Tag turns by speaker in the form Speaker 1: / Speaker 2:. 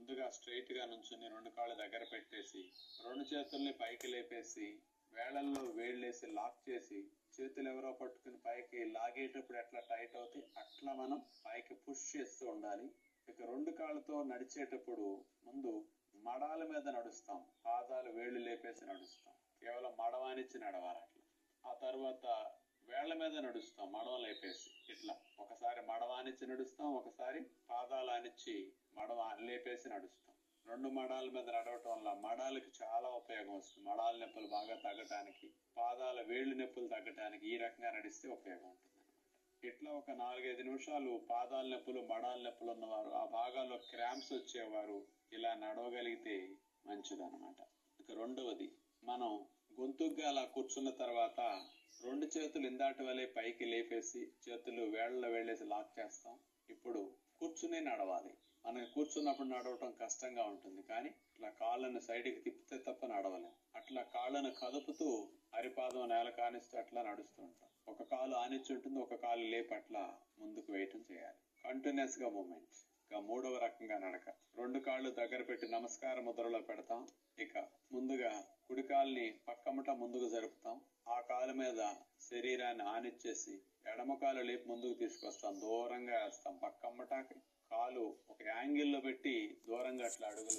Speaker 1: ముందుగా స్ట్రైట్గా నుంచుని రెండు కాళ్ళు దగ్గర పెట్టేసి రెండు చేతుల్ని పైకి లేపేసి వేళల్లో వేళ్ళేసి లాక్ చేసి చేతులు ఎవరో పట్టుకుని పైకి లాగేటప్పుడు ఎట్లా టైట్ అవుతాయి అట్లా మనం పైకి పుష్ చేస్తూ ఉండాలి. ఇక రెండు కాళ్ళతో నడిచేటప్పుడు ముందు మడాల మీద నడుస్తాం పాదాలు వేళ్ళు లేపేసి నడుస్తాం. కేవలం మడవానిచ్చి నడవాలి అట్లా. ఆ తర్వాత వేళ్ళ మీద నడుస్తాం మడవ లేపేసి. ఇట్లా. ఒకసారి మడవానిచ్చి నడుస్తాం ఒకసారి పాదాలు అనిచ్చి మడవ లేపేసి నడుస్తాం. రెండు మడాల మీద నడవటం వల్ల మడాలకి చాలా ఉపయోగం వస్తుంది. మడాల నొప్పులు బాగా తగ్గటానికి పాదాల వేళ్ళు నొప్పులు తగ్గటానికి ఈ రకంగా నడిస్తే ఉపయోగం ఉంటుంది ఇట్లా ఒక నాలుగైదు నిమిషాలు పాదాల నొప్పులు మడాల నొప్పులు ఉన్నవారు ఆ భాగాల్లో క్రాంప్స్ వచ్చేవారు ఇలా నడవగలిగితే మంచిదన్నమాట. ఇక రెండవది మనం గొంతుగ్గా అలా కూర్చున్న తర్వాత రెండు చేతులు ఇందాటి వలె పైకి లేపేసి చేతులు వేళ్ళలో వేళ్ళేసి లాక్ చేస్తాం. ఇప్పుడు కూర్చునే నడవాలి. మనం కూర్చున్నప్పుడు నడవటం కష్టంగా ఉంటుంది. కానీ ఇట్లా కాళ్ళను సైడ్కి తిప్పితే తప్ప నడవలేం. అట్లా కాళ్ళను కదుపుతూ అరిపాదం నేల కానిస్తూ అట్లా నడుస్తూ ఉంటాం. ఒక కాలు ఆనిచ్చి ఉంటుంది. ఒక కాలు లేపట్లా అట్లా ముందుకు వేయటం చేయాలి. కంటిన్యూస్గా మూమెంట్ ఇక మూడవ రకంగా నడక. రెండు కాళ్ళు దగ్గర పెట్టి నమస్కార ముద్రలో పెడతాం. ఇక ముందుగా కుడి కాలుని పక్కమట ముందుకు జరుపుతాం. ఆ కాలు మీద శరీరాన్ని ఆనిచ్చేసి ఎడమ కాలు లేపి ముందుకు తీసుకొస్తాం. దూరంగా వేస్తాం. పక్కమ్మటాకి కాలు ఒక యాంగిల్లో పెట్టి దూరంగా అట్లా అడుగులు